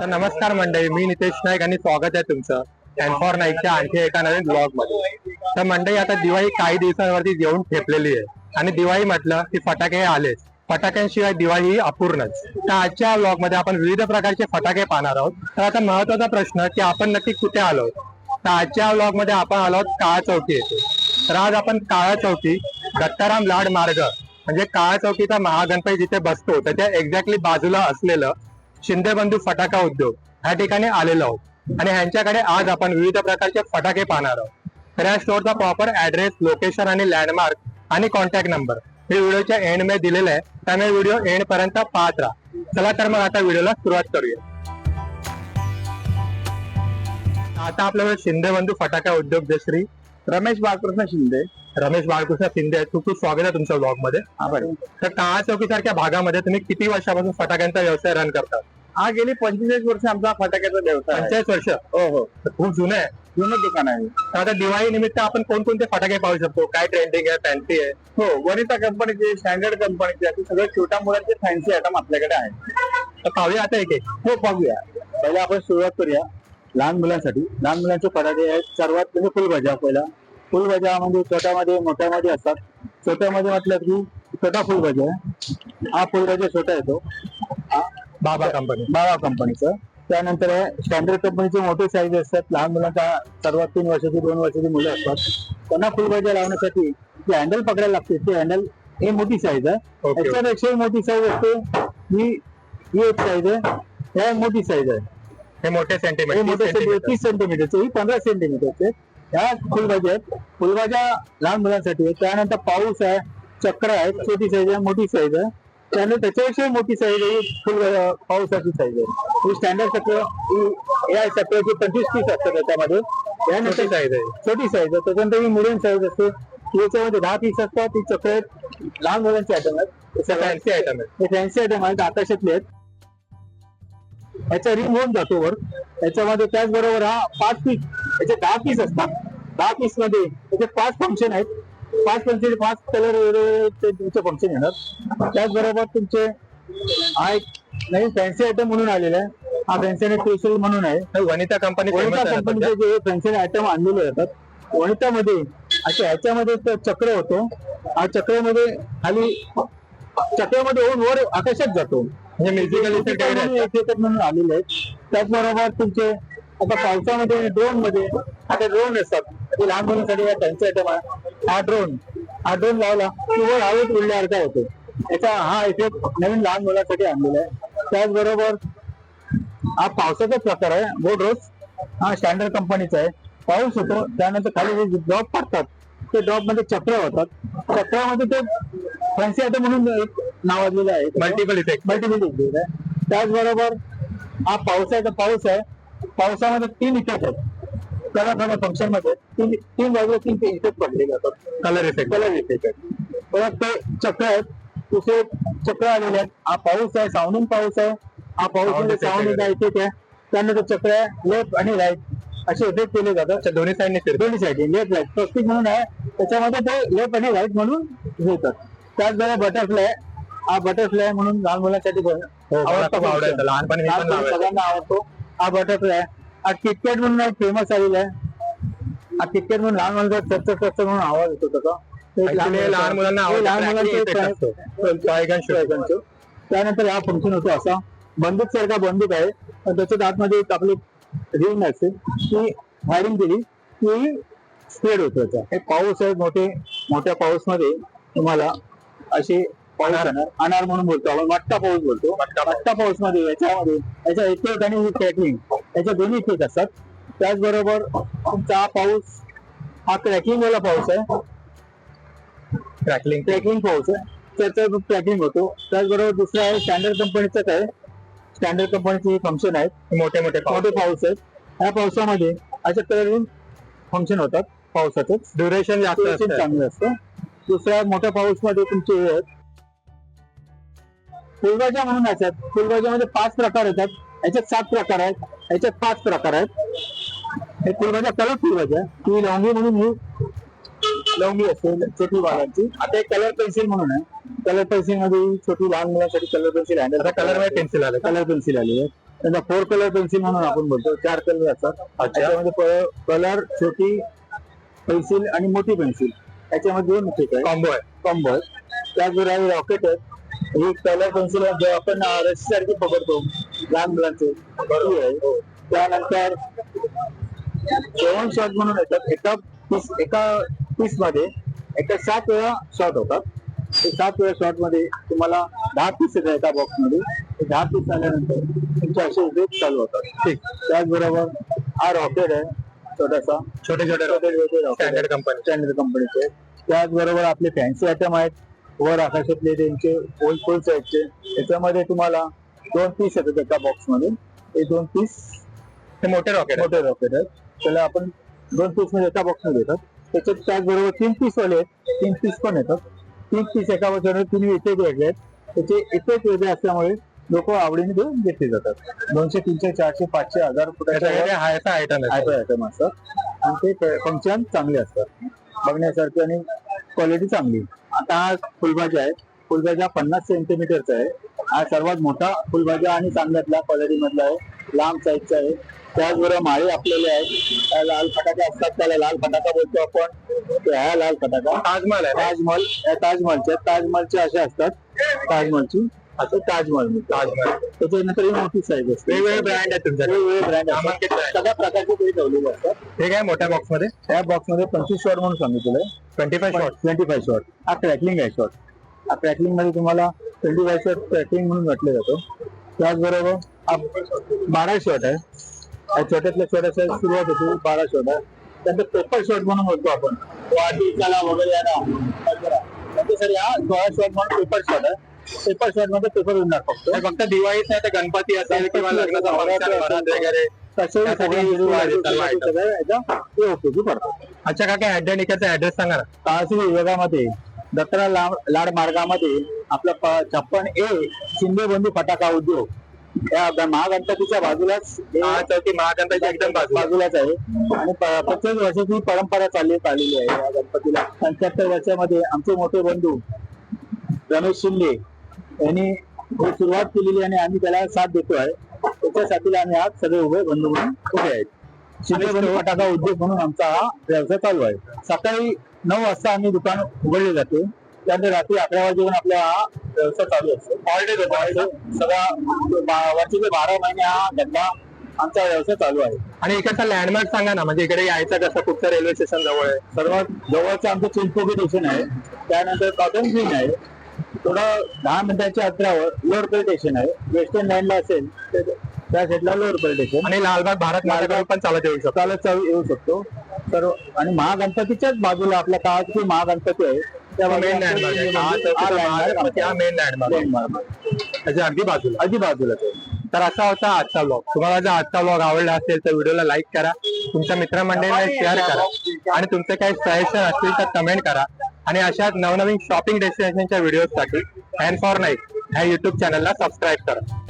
तर नमस्कार मंडळी मी नितेश नाईक आणि स्वागत आहे तुमचं एन फॉर नाईकच्या आणखी एका नवीन ब्लॉगमध्ये तर मंडळी आता दिवाळी काही दिवसांवरती येऊन ठेपलेली आहे. आणि दिवाळी म्हटलं की फटाके आलेच फटाक्यांशिवाय दिवाळी ही अपूर्णच. तर आजच्या ब्लॉगमध्ये आपण विविध प्रकारचे फटाके पाहणार आहोत. तर आता महत्त्वाचा प्रश्न की आपण नक्की कुठे आलो? तर आजच्या ब्लॉगमध्ये आपण आलो आहोत काळा चौकी येथे. तर आज आपण काळा चौकी दत्ताराम लाड मार्ग म्हणजे काळा चौकीचा महागणपती जिथे बसतो त्याच्या एक्झॅक्टली बाजूला असलेलं शिंदे बंधू फटाका उद्योग ह्या ठिकाणी आलेलो आहोत. आणि ह्यांच्याकडे आज आपण विविध प्रकारचे फटाके पाहणार आहोत. तर या स्टोअरचा प्रॉपर ऍड्रेस लोकेशन आणि लँडमार्क आणि कॉन्टॅक्ट नंबर हे व्हिडिओच्या एंडमध्ये दिलेलं आहे. त्यामुळे व्हिडिओ एंड पर्यंत पाहत राहा. चला तर मग आता व्हिडिओला सुरुवात करूया. आता आपल्याला शिंदे बंधू फटाका उद्योग श्री रमेश बाळकृष्ण शिंदे रमेश बाळकृष्ण शिंदे खूप खूप स्वागत आहे तुमच्या ब्लॉगमध्ये. तर काळा चौकीसारख्या भागामध्ये तुम्ही किती वर्षापासून फटाक्यांचा व्यवसाय रन करता? हा गेली पंचेचाळीस वर्ष आमचा फटाक्याचा व्यवसाय. पंचेचाळीस वर्ष? हो हो. खूप जुनं आहे. जुनं दुकान आहे. तर आता दिवाळी निमित्त आपण कोणकोणते फटाके पाहू शकतो? काय ट्रेंडिंग आहे? फॅन्सी आहे? हो वनिता कंपनीचे स्टँडर्ड कंपनीचे असे सगळे छोट्या मुलांचे फॅन्सी आयटम आपल्याकडे आहेत तर पाहूया आता एक एक. हो पाहूया. पहिला आपण सुरुवात करूया. लहान मुलांसाठी. लहान मुलांचे फटाके आहेत. सर्वात म्हणजे फुलभाज्या पहिला फुलभाज्या म्हणजे छोट्यामध्ये मोठ्यामध्ये असतात. छोट्यामध्ये म्हटलं की छोटा फुलभाज्या आहे. हा फुलभाज्या छोटा येतो. बाबा कंपनी बाबा कंपनीचं त्यानंतर स्टँडर्ड कंपनीचे मोठे साईज असतात. लहान मुलांचा सर्वात तीन वर्षाची दोन वर्षाची मुलं असतात. त्यांना फुलभाज्या लावण्यासाठी जे हँडल पकडायला लागते ते हँडल हे मोठी साईज आहे. त्याच्यापेक्षा मोठी साईज असते ही ही एक साईज आहे. हे मोठी साईज आहे. हे मोठे सेंटीमीटर तीस सेंटीमीटरचे ही पंधरा सेंटीमीटरचे ह्या फुलभाज्या आहेत. फुलभाज्या लहान मुलांसाठी आहेत. त्यानंतर पाऊस आहे चक्र आहे छोटी साईज आहे मोठी साईज आहे. त्यानंतर त्याच्यापेक्षा मोठी साईज आहे फुल पाऊसाची साईज आहे. ही स्टँडर्ड चक्र ही या चक्राची पंचवीस पीस असतात त्याच्यामध्ये. त्यानंतर छोटी साईज आहे. छोटी साईज आहे. त्याच्यानंतर ही मिडियम साईज असते. याच्यामध्ये दहा पीस असतात. ती चक्र आहेत. लहान मुलांचे आयटम आहेत. फॅन्सी आयटम आहे हे फॅन्सी आयटम आहेत. आकाशातले आहेत. याचा रिंग होऊन जातो वर. त्याच्यामध्ये त्याचबरोबर हा पाच पीस याचे दहा पीस असतात. दहा पीसमध्ये याचे पाच फंक्शन आहेत. पाच फंक्शन पाच कलर तुमचे फंक्शन येणार. त्याचबरोबर तुमचे हा एक नवीन फॅन्सी आयटम म्हणून आलेला आहे. हा फॅन्सी आणि स्पेशल म्हणून आहे. वनिता कंपनी वनिता कंपनीचे जे फॅन्सी आयटम आणलेले जातात वनितामध्ये अच्छा ह्याच्यामध्ये चक्र होतो. हा चक्रामध्ये खाली चक्रामध्ये होऊन वर आकाशात जातो. म्हणजे म्युझिकल इफेक्ट म्हणून आलेले आहेत. त्याचबरोबर तुमचे आता पावसामध्ये ड्रोनमध्ये आता ड्रोन असतात. ते लहान मुलांसाठी हा फॅन्सी आयटम आहे हा ड्रोन हा ड्रोन लावला की वर हवेत उडल्यासारखा होतो. याचा हा इफेक्ट नवीन लहान मुलांसाठी आणलेला आहे. त्याचबरोबर हा पावसाचा प्रकार आहे. बोट रोज हा स्टँडर्ड कंपनीचा आहे. पाऊस होतो त्यानंतर खाली जे ड्रॉप पडतात ते ड्रॉपमध्ये चक्र होतात. चक्रामध्ये ते फॅन्सी आयटम म्हणून नावाजलेलं आहे. मल्टिपल इफेक्ट मल्टिपल इफेक्ट आहे. त्याचबरोबर हा पावसाचा पाऊस आहे. पावसामध्ये तीन इफेक्ट आहेत. थोड्या फंक्शनमध्ये तीन तीन बाजूला तीन इफेक्ट पडले जातात कलर इफेक्ट कलर इफेक्ट आहेत. परत ते चक्र आहेत. दुसरे चक्र आलेले आहेत. हा पाऊस आहे सावणून पाऊस आहे. हा पाऊसमध्ये effect सावणीचा आहे. इफेक्ट आहे त्यानंतर चक्र आहे लेफ्ट आणि राईट असे इफेक्ट केले जातात. दोन्ही साईडने दोन्ही साईड लेफ्ट राईट प्रत्येक म्हणून आहे त्याच्यामध्ये ते लेफ्ट आणि राईट म्हणून घेतात त्याचबरोबर बटरफ्लाय हा बटरफ्लाय म्हणून लहान मुलांसाठी हो, आवडता आवडायचं. लहानपणी मी पण लहानपणी लावायचो. सगळ्यांना आवडतो हा बटरफ्लाय हा किटकॅट म्हणून फेमस आलेला आहे हा किटकॅट म्हणून लहान मुलांचा चर्चा चर्चा म्हणून आवाज येतो त्याचा ते एक Actually लहान मुलांना लहान आवडतं, मुलांचे effect काय- असतो. Toy gun shoot. Toy gun shoot. त्यानंतर हा फंक्शन होतो असा बंदूक सारखा बंदूक आहे पण त्याच्यात आतमध्ये एक आपली रिंग असते ती फायरिंग केली की स्प्रेड होतो त्याचा हे पाऊस आहे मोठे मोठ्या पाऊसमध्ये तुम्हाला असे पाऊस येणार. अनार म्हणून बोलतो आपण मट्टा पाऊस बोलतो. मट्टा पाऊस. मध्ये याच्यामध्ये याच्या इफेक्ट आणि क्रॅकिंग याच्या दोन्ही इफेक्ट असतात. त्याचबरोबर तुमचा हा पाऊस हा क्रॅकिंग वाला पाऊस आहे. क्रॅकलिंग ट्रॅकिंग पाऊस आहे. त्याचा ट्रॅकिंग होतो. त्याचबरोबर दुसरा आहे स्टँडर्ड कंपनीचाच आहे. स्टँडर्ड कंपनीचे फंक्शन आहेत. मोठे मोठे मोठे पाऊस आहेत. ह्या पावसामध्ये अशा कलरिंग फंक्शन होतात पावसाचंच. ड्युरेशन जास्त चांगलं असतं. दुसऱ्या मोठ्या पाऊसमध्ये तुमचे हे आहेत. फुलभाज्या म्हणून असतात. फुलभाज्यामध्ये पाच प्रकार येतात. याच्यात सात प्रकार आहेत. याच्यात पाच प्रकार आहेत. हे फुलभाज्या कलर फुलभाज्या ही लवंगी म्हणून ही लवंगी असते छोटी बाळांची आता एक कलर पेन्सिल म्हणून आहे. कलर पेन्सिलमध्ये छोटी लहान मुलांसाठी कलर पेन्सिल आता आहे कलरमध्ये पेन्सिल आले कलर पेन्सिल आली आहे. त्यांना फोर कलर पेन्सिल म्हणून आपण बोलतो. चार कलर असतात. त्याच्यामध्ये कलर छोटी पेन्सिल आणि मोठी पेन्सिल. याच्यामध्ये दोन ठीक आहे कॉम्बो आहे. कॉम्बो त्याचबरोबर रॉकेट आहेत. ही कलर पेन्सिल जे आपण रस्सी सारखी पकडतो लहान मुलांचे. ती आहे. त्यानंतर सेवन शॉट म्हणून येतात. एका पीस एका पीसमध्ये एका सात वेळा शॉट होतात. ते सात वेळा शॉटमध्ये तुम्हाला दहा पीस येतात एका बॉक्समध्ये. दहा पीस आल्यानंतर तुमचे असे उपयोग चालू होतात. ठीक. त्याचबरोबर हा रॉकेट आहे छोटासा. छोटे छोटे छोटे छोटे rocket आहेत. स्टँडर्ड कंपनी स्टँडर्ड कंपनीचे त्याचबरोबर आपले फॅन्सी आयटम आहेत. वर आकाशातले त्यांचे फुल फुल साईजचे त्याच्यामध्ये तुम्हाला दोन पीस येतात एका बॉक्समध्ये ते दोन पीस ते मोठे रॉकेट मोठे रॉकेट आहेत. त्याला आपण दोन पीसमध्ये एका बॉक्समध्ये येतात त्याच्यात त्याचबरोबर तीन पीस वाले आहेत. तीन पीस पण येतात. तीन पीस एका बॉक्समध्ये तीन इफेक्ट वेगळे आहेत. त्याचे इफेक्ट वेगळे असल्यामुळे लोक आवडीने घेऊन घेतले जातात. दोनशे तीनशे चारशे पाचशे हजार फुटाच्या आयटम आहे आयटम असतात आणि ते फंक्शन चांगले असतात. बघण्यासारखे आणि क्वालिटी चांगली. आता हा फुलभाज्या आहे. फुलभाज्या पन्नास सेंटीमीटरचा आहे. हा सर्वात मोठा फुलभाज्या आणि चांगल्यातला क्वालिटी मधला आहे. लांब साईजचा आहे. त्याचबरोबर माळे आपलेले आहेत लाल फटाके असतात. त्याला लाल फटाका बोलतो आपण. हा लाल फटाका. ताजमहल आहे ताजमहल. या ताजमहलचे ताजमहलचे असे असतात. ताजमहलची. असं ताजमहल ताजमहल. त्याच्यानंतर ही मोठी साईज असते वेगवेगळे ब्रँड आहेत तुमच्याकडे. वेगवेगळे ब्रँड. सगळ्या प्रकारचे ते ठेवलेले असतात. हे काय मोठ्या बॉक्समध्ये त्या बॉक्समध्ये पंचवीस शॉट म्हणून सांगितलेलं आहे. Twenty five shot twenty five shot हा क्रॅकलिंग आहे शॉट हा क्रॅकलिंगमध्ये तुम्हाला ट्वेंटी फाय शॉट क्रॅकलिंग म्हणून म्हटलं जातो. त्याचबरोबर हा बारा शॉट आहे. या छोट्यातल्या छोट्याच्या सुरुवात होती. बारा शॉट आहे. त्यानंतर पेपर शॉट म्हणून बोलतो आपण. वाटी चला वगैरे याला वगैरे. त्याच्यासाठी हा सोळा शॉट म्हणून पेपर शॉट आहे. पेपरमध्ये पेपर उडणार फक्त. फक्त दिवाळीच नाही तर गणपती असेल किंवा लग्नाचा वगैरे. अच्छा काका अड्डा ऍड्रेस सांगा ना. तहसील विभागामध्ये दत्रा लाड मार्गामध्ये आपला छप्पन ए शिंदे बंधू फटाका उद्योग. या महागणपतीच्या बाजूलाच हे हा चौकी महागणपती एकदम बाजूला. बाजूलाच आहे. आणि प्रत्येक वर्षाची परंपरा चालली आलेली आहे या गणपतीला. पंच्याहत्तर वर्षामध्ये आमचे मोठे बंधू रमेश शिंदे यांनी सुरुवात केलेली आणि आम्ही त्याला साथ देतो आहे त्याच्यासाठी आम्ही आज सगळे उभे बंधू म्हणून उभे आहेत. शिंदे बंधू फटाका उद्योग म्हणून आमचा हा व्यवसाय चालू आहे. सकाळी नऊ वाजता आम्ही दुकान उघडले जाते. त्यानंतर रात्री अकरा वाजेपर्यंत आपला हा व्यवसाय चालू असतो. ऑलरेडी सगळा वर्षाचे बारा महिने हा धंदा आमचा व्यवसाय चालू आहे. आणि इकडचा लँडमार्क सांगा ना म्हणजे इकडे यायचं कसं कुठचं रेल्वे स्टेशन जवळ आहे? सर्वात जवळचं आमचं चिंचपोकी स्टेशन आहे. त्यानंतर कॉटन ग्रीन आहे. थोडं दहा मिनिटाच्या अंतरावर लोअर स्टेशन आहे. वेस्टर्न लाईनला असेल तर त्या साईडला लोअर स्टेशन आणि लालबाग भारत मार्गावर पण चालत येऊ शकतो. चालत चालू येऊ शकतो. तर आणि महागणपतीच्याच बाजूला आपल्या काळात जो महागणपती आहे त्या मेन लँडमार्क आहे. हा मेन लँडमार्क आहे. लँडमार्क त्याच्या अगदी बाजूला. अगदी बाजूलाच आहे तर असा होता आजचा ब्लॉग तुम्हाला जर आजचा ब्लॉग आवडला असेल तर व्हिडिओला लाईक करा. तुमच्या मित्रमंडळींना शेअर करा. आणि तुमचे काही सजेशन असतील तर कमेंट करा. आणि अशाच नवनवीन शॉपिंग डेस्टिनेशनच्या व्हिडिओसाठी हँड फॉर नाईट ह्या युट्यूब चॅनलला सबस्क्राईब करा.